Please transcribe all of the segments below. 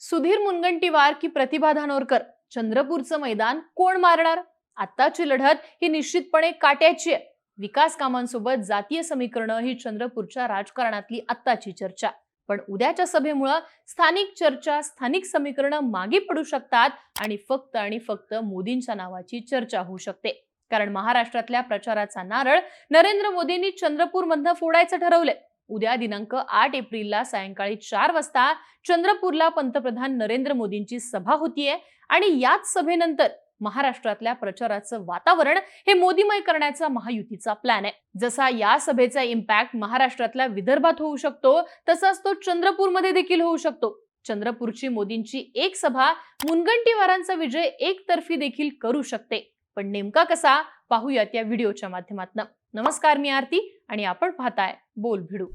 सुधीर मुनगंटीवार की प्रतिभा धानोरकर. चंद्रपूरचं मैदान कोण मारणार? आत्ताची लढत ही निश्चितपणे काट्याची आहे. विकास कामांसोबत जातीय समीकरणं ही चंद्रपूरच्या राजकारणातली आत्ताची चर्चा. पण उद्याच्या सभेमुळं स्थानिक चर्चा स्थानिक समीकरणं मागे पडू शकतात आणि फक्त आणि फक्त मोदींच्या नावाची चर्चा होऊ शकते. कारण महाराष्ट्रातल्या प्रचाराचा नारळ नरेंद्र मोदींनी चंद्रपूरमधनं फोडायचं ठरवलंय. उद्या दिनांक आठ एप्रिलला सायंकाळी चार वाजता चंद्रपूरला पंतप्रधान नरेंद्र मोदींची सभा होतीये. आणि याच सभेनंतर महाराष्ट्रातल्या प्रचाराचं वातावरण हे मोदीमय करण्याचा महायुतीचा प्लॅन आहे. जसा या सभेचा इम्पॅक्ट महाराष्ट्रातल्या विदर्भात होऊ शकतो तसाच तो चंद्रपूरमध्ये देखील होऊ शकतो. चंद्रपूरची मोदींची एक सभा मुनगंटीवारांचा विजय एकतर्फी देखील करू शकते. पण नेमका कसा पाहूयात या व्हिडिओच्या माध्यमातून. नमस्कार मी आरती. आणि आपण पाहताय बोल भिडू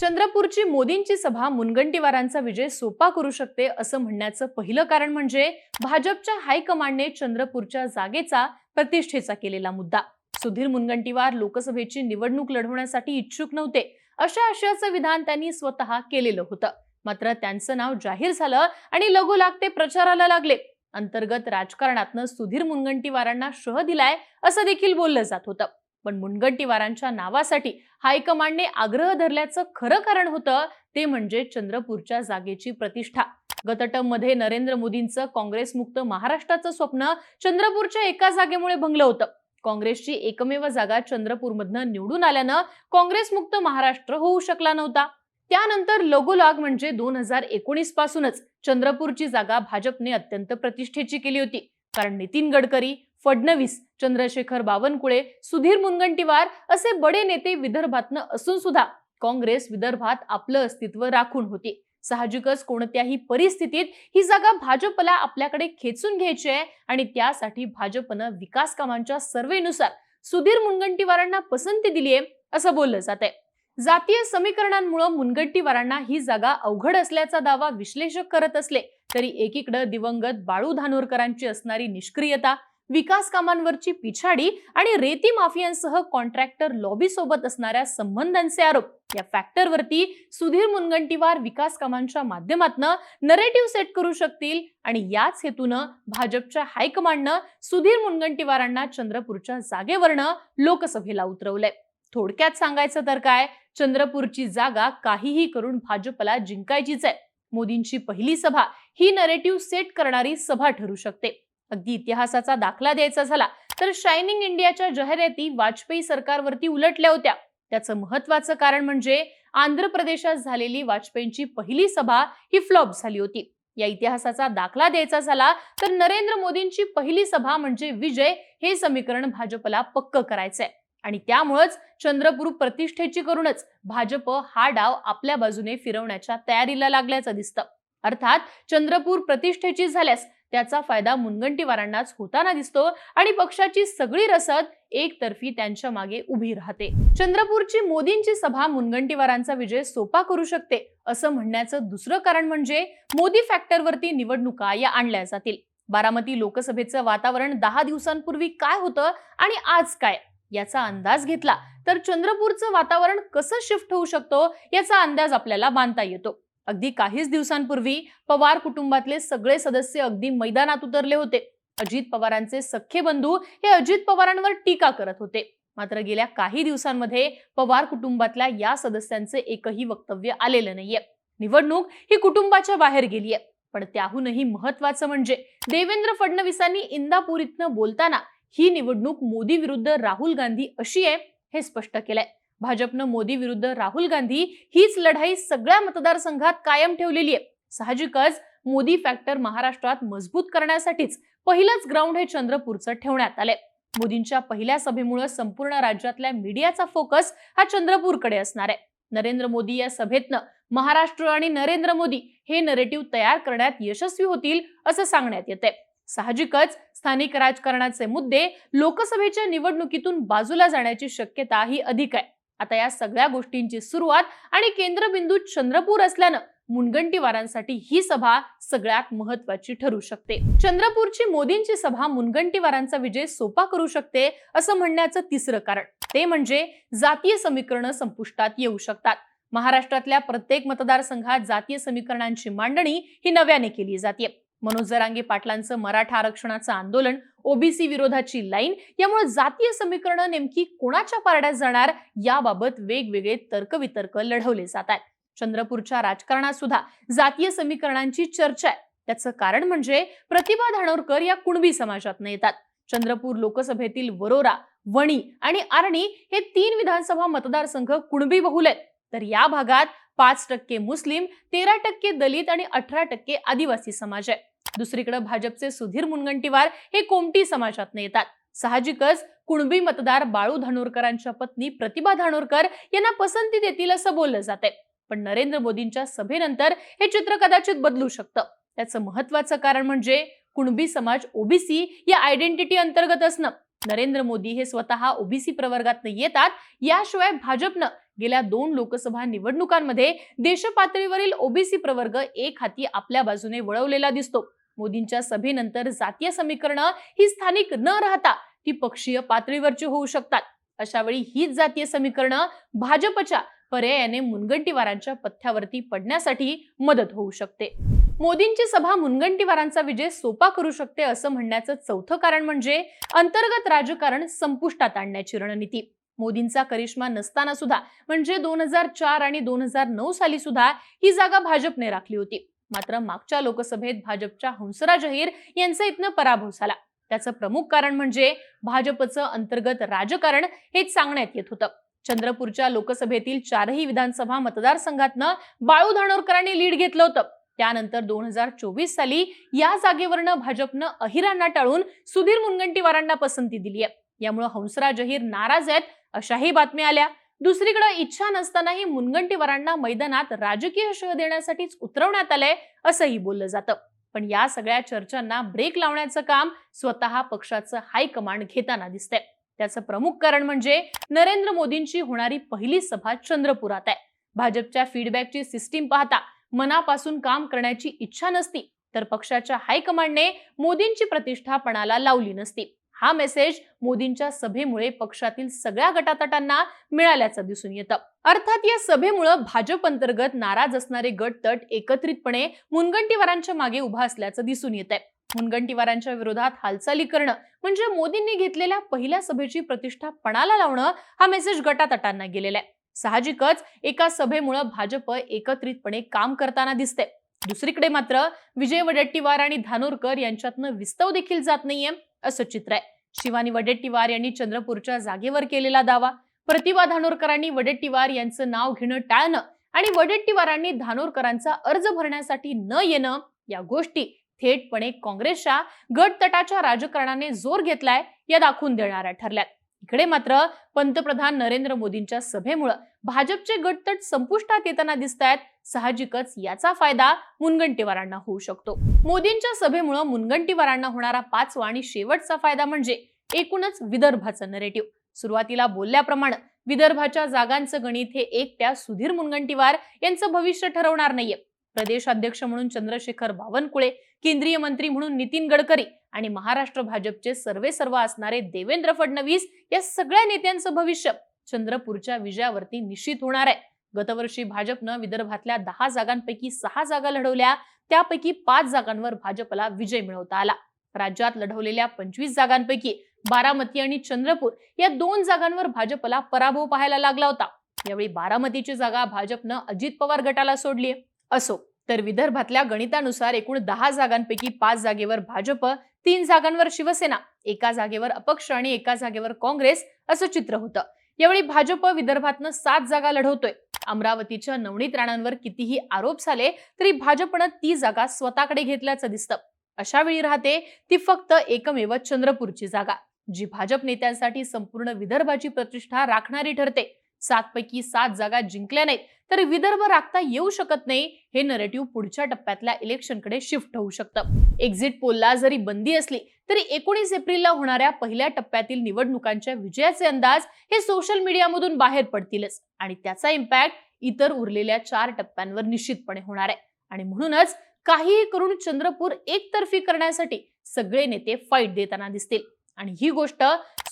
चंद्रपूरची मोदींची सभा मुनगंटीवारांचा विजय सोपा करू शकते असं म्हणण्याचं पहिलं कारण म्हणजे भाजपच्या हायकमांडने चंद्रपूरच्या जागेचा प्रतिष्ठेचा केलेला मुद्दा. सुधीर मुनगंटीवार लोकसभेची निवडणूक लढवण्यासाठी इच्छुक नव्हते. अशा आशयाचं विधान त्यांनी स्वतः केलेलं होतं. मात्र त्यांचं नाव जाहीर झालं आणि लगोलाग ते प्रचाराला लागले. अंतर्गत राजकारणातनं सुधीर मुनगंटीवारांना शह दिलाय असं देखील बोललं जात होतं. पण मुनगंटीवारांच्या नावासाठी हायकमांडने आग्रह धरल्याचं खरं कारण होतं ते म्हणजे चंद्रपूरच्या जागेची प्रतिष्ठा. गतटममध्ये नरेंद्र मोदींचं काँग्रेसमुक्त महाराष्ट्राचं स्वप्न चंद्रपूरच्या एका जागेमुळे भंगलं होतं. काँग्रेसची एकमेव जागा चंद्रपूरमधनं निवडून आल्यानं काँग्रेसमुक्त महाराष्ट्र होऊ शकला नव्हता. त्यानंतर लगोलाग म्हणजे दोन हजार एकोणीस पासूनच चंद्रपूरची जागा भाजपने अत्यंत प्रतिष्ठेची केली होती. कारण नितीन गडकरी फडणवीस चंद्रशेखर बावनकुळे सुधीर मुनगंटीवार असे बडे नेते विदर्भातनं असून सुद्धा काँग्रेस विदर्भात आपलं अस्तित्व राखून होती. साहजिकच कोणत्याही परिस्थितीत ही जागा भाजपला आपल्याकडे खेचून घ्यायची आहे आणि त्यासाठी भाजपनं विकास कामांच्या सर्वेनुसार सुधीर मुनगंटीवारांना पसंती दिली आहे असं बोललं जात आहे. जातीय समीकरणांमुळे मुनगंटीवारांना ही जागा अवघड असल्याचा दावा विश्लेषक करत असले तरी एकीकडे दिवंगत बाळू धानोरकरांची असणारी निष्क्रियता विकास कामांवरची पिछाडी आणि रेती माफियांसह कॉन्ट्रॅक्टर लॉबी सोबत असणाऱ्या संबंधांचे आरोप. या फॅक्टरवरती सुधीर मुनगंटीवार विकास कामांच्या माध्यमातून नरेटिव्ह सेट करू शकतील आणि याच हेतूनं भाजपच्या हायकमांडनं सुधीर मुनगंटीवारांना चंद्रपूरच्या जागेवरनं लोकसभेला उतरवलंय. थोडक्यात सांगायचं तर काय? चंद्रपूरची जागा काहीही करून भाजपला जिंकायचीच आहे. मोदींची पहिली सभा ही नरेटिव्ह सेट करणारी सभा ठरू शकते. अगदी इतिहासाचा दाखला द्यायचा झाला तर शायनिंग इंडियाच्या जाहिराती वाजपेयी सरकारवरती उलटल्या होत्या. त्याचं महत्वाचं कारण म्हणजे आंध्र प्रदेशात झालेली वाजपेयींची पहिली सभा ही फ्लॉप झाली होती. या इतिहासाचा दाखला द्यायचा झाला तर नरेंद्र मोदींची पहिली सभा म्हणजे विजय हे समीकरण भाजपला पक्क करायचंय. आणि त्यामुळंच चंद्रपूर प्रतिष्ठेची करूनच भाजप हा डाव आपल्या बाजूने फिरवण्याच्या तयारीला लागल्याचं दिसतं. अर्थात चंद्रपूर प्रतिष्ठेची झाल्यास त्याचा फायदा मुनगंटीवारांनाच होताना दिसतो आणि पक्षाची सगळी रसद एकतर्फी त्यांच्या मागे उभी राहते. चंद्रपूरची मोदींची सभा मुनगंटीवारांचा विजय सोपा करू शकते असं म्हणण्याचं दुसरं कारण म्हणजे मोदी फॅक्टरवरती निवडणुका या आणल्या जातील. बारामती लोकसभेचं वातावरण दहा दिवसांपूर्वी काय होतं आणि आज काय याचा अंदाज घेतला तर चंद्रपूरचं वातावरण कसं शिफ्ट होऊ शकतो याचा अंदाज आपल्याला बांधता येतो. अगदी काहीच दिवसांपूर्वी पवार कुटुंबातले सगळे सदस्य अगदी मैदानात उतरले होते. अजित पवारांचे सख्खे बंधू हे अजित पवारांवर टीका करत होते. मात्र गेल्या काही दिवसांमध्ये पवार कुटुंबातल्या या सदस्यांचे एकही वक्तव्य आलेलं नाहीये. निवडणूक ही कुटुंबाच्या बाहेर गेलीये. पण त्याहूनही महत्वाचं म्हणजे देवेंद्र फडणवीसांनी इंदापूर इथनं बोलताना ही निवडणूक मोदी विरुद्ध राहुल गांधी अशी आहे हे स्पष्ट केलंय. भाजपनं मोदी विरुद्ध राहुल गांधी हीच लढाई सगळ्या मतदारसंघात कायम ठेवलेली आहे. साहजिकच मोदी फॅक्टर महाराष्ट्रात मजबूत करण्यासाठीच पहिलंच ग्राउंड हे चंद्रपूरचं ठेवण्यात आलंय. मोदींच्या पहिल्या सभेमुळे संपूर्ण राज्यातल्या मीडियाचा फोकस हा चंद्रपूरकडे असणार आहे. नरेंद्र मोदी या सभेतनं महाराष्ट्र आणि नरेंद्र मोदी हे नरेटिव्ह तयार करण्यात यशस्वी होतील असं सांगण्यात येते साहजिकच स्थानिक राजकारणाचे मुद्दे लोकसभेच्या निवडणुकीतून बाजूला जाण्याची शक्यता ही अधिक आहे. आता या सगळ्या गोष्टींची सुरुवात आणि केंद्रबिंदू चंद्रपूर असल्यानं मुनगंटीवारांसाठी ही सभा सगळ्यात महत्वाची ठरू शकते. चंद्रपूरची मोदींची सभा मुनगंटीवारांचा विजय सोपा करू शकते असं म्हणण्याचं तिसरं कारण. ते म्हणजे जातीय समीकरणं संपुष्टात येऊ शकतात. महाराष्ट्रातल्या प्रत्येक मतदारसंघात जातीय समीकरणांची मांडणी ही नव्याने केली जाते मनोज जरांगे पाटलांचं मराठा आरक्षणाचं आंदोलन ओबीसी विरोधाची लाईन यामुळे जातीय समीकरणं नेमकी कोणाच्या पारड्यात जाणार याबाबत वेगवेगळे तर्कवितर्क लढवले जात आहेत. चंद्रपूरच्या राजकारणात सुद्धा जातीय समीकरणांची चर्चा आहे. त्याचं कारण म्हणजे प्रतिभा धानोरकर या कुणबी समाजातनं येतात. चंद्रपूर लोकसभेतील वरोरा वणी आणि आर्णी हे तीन विधानसभा मतदारसंघ कुणबी बहुल आहेत. तर या भागात पाच टक्के मुस्लिम तेरा टक्के दलित आणि अठरा टक्के आदिवासी समाज आहे. दुसरीकडे भाजपचे सुधीर मुनगंटीवार हे कोमटी समाजातनं येतात. साहजिकच कुणबी मतदार बाळू धानोरकरांच्या पत्नी प्रतिभा धानोरकर यांना पसंती देतील असं बोललं जाते पण नरेंद्र मोदींच्या सभेनंतर हे चित्र कदाचित बदलू शकतं. त्याचं महत्वाचं कारण म्हणजे कुणबी समाज ओबीसी या आयडेंटिटी अंतर्गत असणं. नरेंद्र मोदी हे स्वतः ओबीसी प्रवर्गात येतात. याशिवाय भाजपनं गेल्या दोन लोकसभा निवडणुकांमध्ये देशपातळीवरील ओबीसी प्रवर्ग एक हाती आपल्या बाजूने वळवलेला दिसतो. मोदींच्या सभेनंतर जातीय समीकरणं ही स्थानिक न राहता ती पक्षीय पातळीवरची होऊ शकतात. अशा वेळी हीच जातीय समीकरणं भाजपच्या पर्यायाने मुनगंटीवारांच्या पथ्यावरती पडण्यासाठी मदत होऊ शकते. मोदींची सभा मुनगंटीवारांचा विजय सोपा करू शकते असं म्हणण्याचं चौथं कारण म्हणजे अंतर्गत राजकारण संपुष्टात आणण्याची रणनीती. मोदींचा करिश्मा नसताना सुद्धा म्हणजे दोन हजार चार आणि दोन हजार नऊ साली सुद्धा ही जागा भाजपने राखली होती. मात्र मागच्या लोकसभेत भाजपच्या हंसराज अहिर यांचा इथनं पराभव झाला. त्याचं प्रमुख कारण म्हणजे भाजपचं अंतर्गत राजकारण हेच सांगण्यात येत होतं. चंद्रपूरच्या लोकसभेतील चारही विधानसभा मतदारसंघातनं बाळू धानोरकरांनी लीड घेतलं होतं. त्यानंतर दोन हजार चोवीस साली या जागेवरनं भाजपनं अहिरांना टाळून सुधीर मुनगंटीवारांना पसंती दिली आहे यामुळे हंसराज अहिर नाराज आहेत अशाही बातम्या आल्या. दुसरीकडे इच्छा नसतानाही मुनगंटीवारांना मैदानात राजकीय शह देण्यासाठीच उतरवण्यात आलंय असंही बोललं जातं. पण या सगळ्या चर्चांना ब्रेक लावण्याचं काम स्वतः पक्षाचं हायकमांड घेताना दिसतंय. त्याचं प्रमुख कारण म्हणजे नरेंद्र मोदींची होणारी पहिली सभा चंद्रपुरात आहे. भाजपच्या फीडबॅकची सिस्टीम पाहता मनापासून काम करण्याची इच्छा नसती तर पक्षाच्या हायकमांडने मोदींची प्रतिष्ठा पणाला लावली नसती. हा मेसेज मोदींच्या सभेमुळे पक्षातील सगळ्या गटातटांना मिळाल्याचं दिसून येतं. अर्थात या सभेमुळे भाजप अंतर्गत नाराज असणारे गट तट एकत्रितपणे मुनगंटीवारांच्या मागे उभा असल्याचं दिसून येत आहे मुनगंटीवारांच्या विरोधात हालचाली करणं म्हणजे मोदींनी घेतलेल्या पहिल्या सभेची प्रतिष्ठा पणाला लावणं हा मेसेज गटातटांना गेलेला आहे साहजिकच एका सभेमुळे भाजप एकत्रितपणे काम करताना दिसते दुसरीकडे मात्र विजय वडेट्टीवार आणि धानोरकर यांच्यातनं विस्तव देखील जात नाहीये असं चित्र आहे. शिवानी वडेट्टीवार यांनी चंद्रपूरच्या जागेवर केलेला दावा. प्रतिभा धानोरकरांनी वडेट्टीवार यांचं नाव घेणं टाळणं आणि वडेट्टीवारांनी धानोरकरांचा अर्ज भरण्यासाठी न येणं या गोष्टी थेटपणे काँग्रेसच्या गट तटाच्या राजकारणाने जोर घेतलाय या दाखवून देणाऱ्या ठरल्यात. इकडे मात्र पंतप्रधान नरेंद्र मोदींच्या सभेमुळं भाजपचे गटतट संपुष्टात येताना दिसत आहेत साहजिकच याचा फायदा मुनगंटीवारांना होऊ शकतो. मोदींच्या सभेमुळं मुनगंटीवारांना होणारा पाचवा आणि शेवटचा फायदा म्हणजे एकूणच विदर्भाचं नरेटिव्ह सुरुवातीला बोलल्याप्रमाणे विदर्भाच्या जागांचं गणित हे एकट्या सुधीर मुनगंटीवार यांचं भविष्य ठरवणार नाहीये. प्रदेशाध्यक्ष म्हणून चंद्रशेखर बावनकुळे केंद्रीय मंत्री म्हणून नितीन गडकरी आणि महाराष्ट्र भाजपचे सर्वे सर्व असणारे देवेंद्र फडणवीस या सगळ्या नेत्यांचं भविष्य चंद्रपूरच्या विजयावरती निश्चित होणार आहे. गतवर्षी भाजपनं विदर्भातल्या दहा जागांपैकी सहा जागा लढवल्या त्यापैकी पाच जागांवर भाजपला विजय मिळवता आला. राज्यात लढवलेल्या पंचवीस जागांपैकी बारामती आणि चंद्रपूर या दोन जागांवर भाजपला पराभव पाहायला लागला होता. यावेळी बारामतीची जागा भाजपनं अजित पवार गटाला सोडली असो. तर विदर्भातल्या गणितानुसार एकूण दहा जागांपैकी पाच जागेवर भाजप तीन जागांवर शिवसेना एका जागेवर अपक्ष आणि एका जागेवर काँग्रेस असं चित्र होतं. यावेळी भाजप विदर्भातनं सात जागा लढवतोय. अमरावतीच्या नवनीत राणांवर कितीही आरोप झाले तरी भाजपनं ती जागा स्वतःकडे घेतल्याचं दिसतं. अशा वेळी राहते ती फक्त एकमेव चंद्रपूरची जागा जी भाजप नेत्यांसाठी संपूर्ण विदर्भाची प्रतिष्ठा राखणारी ठरते. सातपैकी सात जागा जिंकल्या नाहीत तर विदर्भ राखता येऊ शकत नाही हे नरेटिव्ह पुढच्या टप्प्यातल्या इलेक्शनकडे शिफ्ट होऊ शकतं. एक्झिट पोलला जरी बंदी असली तरी एकोणीस एप्रिलला होणाऱ्या पहिल्या टप्प्यातील निवडणुकांच्या विजयाचे अंदाज हे सोशल मीडियामधून बाहेर पडतीलच आणि त्याचा इम्पॅक्ट इतर उरलेल्या चार टप्प्यांवर निश्चितपणे होणार आहे. आणि म्हणूनच काहीही करून चंद्रपूर एकतर्फी करण्यासाठी सगळे नेते फाईट देताना दिसतील. आणि ही गोष्ट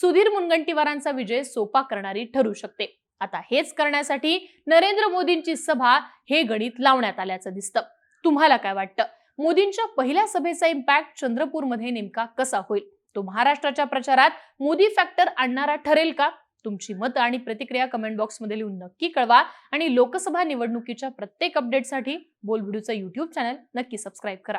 सुधीर मुनगंटीवारांचा विजय सोपा करणारी ठरू शकते. आता हेच करण्यासाठी नरेंद्र मोदींची सभा हे गणित लावण्यात आल्याचं दिसतं. तुम्हाला काय वाटतं? मोदींच्या पहिल्या सभेचा इम्पॅक्ट चंद्रपूरमध्ये नेमका कसा होईल? तो महाराष्ट्राच्या प्रचारात मोदी फॅक्टर आणणारा ठरेल का? तुमची मतं आणि प्रतिक्रिया कमेंट बॉक्समध्ये लिहून नक्की कळवा आणि लोकसभा निवडणुकीच्या प्रत्येक अपडेटसाठी बोलभिडूचं युट्यूब चॅनल नक्की सबस्क्राईब करा.